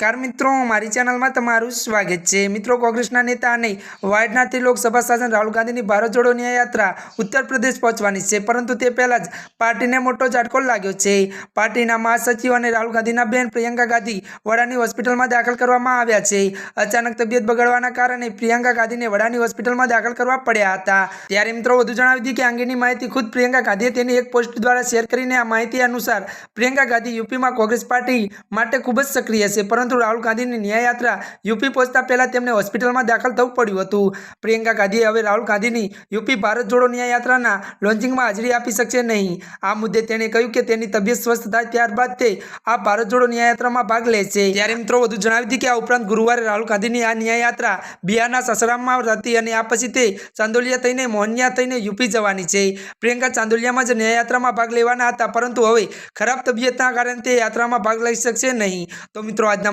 નમસ્કાર મિત્રો, મારી ચેનલમાં તમારું સ્વાગત છે. મિત્રો, કોંગ્રેસના નેતા અને વાયનાડથી લોકસભા શાસન રાહુલ ગાંધીની ભારત જોડો યાત્રા ઉત્તર પ્રદેશ પહોંચવાની છે. પરંતુ તે પહેલાં જ પાર્ટીને મોટો ઝાટકો લાગ્યો છે. પાર્ટીના મહાસચિવ અને રાહુલ ગાંધીના બહેન પ્રિયંકા ગાંધી વડાની હોસ્પિટલમાં દાખલ કરવામાં આવ્યા છે. અચાનક તબિયત બગડવાના કારણે પ્રિયંકા ગાંધીને વડાની હોસ્પિટલમાં દાખલ કરવા પડ્યા હતા. ત્યારે મિત્રો, વધુ જણાવી દીધી કે અંગેની માહિતી ખુદ પ્રિયંકા ગાંધીએ તેની એક પોસ્ટ દ્વારા શેર કરીને આ માહિતી અનુસાર પ્રિયંકા ગાંધી યુપીમાં કોંગ્રેસ પાર્ટી માટે ખૂબ જ સક્રિય છે. પરંતુ રાહુલ ગાંધીની ન્યાય યાત્રા યુપી પહોંચતા પહેલા તેમને હોસ્પિટલમાં દાખલ થવું પડ્યું હતું. પ્રિયંકા ગાંધીએ હવે રાહુલ ગાંધીની યુપી ભારત જોડો ન્યાય યાત્રાના લોન્ચિંગમાં હાજરી આપી શકશે નહીં. આ મુદ્દે તેણે કહ્યું કે તેની તબિયત સ્વસ્થ થાય ત્યારબાદ તે આ ભારત જોડો ન્યાયયાત્રામાં ભાગ લેશે. ત્યારે મિત્રો વધુ જણાવી હતી કે આ ઉપરાંત ગુરુવારે રાહુલ ગાંધીની આ ન્યાય યાત્રા બિહારના સસરામમાં હતી અને આ પછી તે ચાંદોલિયા થઈને મોહનિયા થઈને યુપી જવાની છે. પ્રિયંકા ચાંદોલિયામાં જ ન્યાય યાત્રામાં ભાગ લેવાના હતા, પરંતુ હવે ખરાબ તબિયતના કારણે તે યાત્રામાં ભાગ લઈ શકશે નહીં. તો મિત્રો, આજના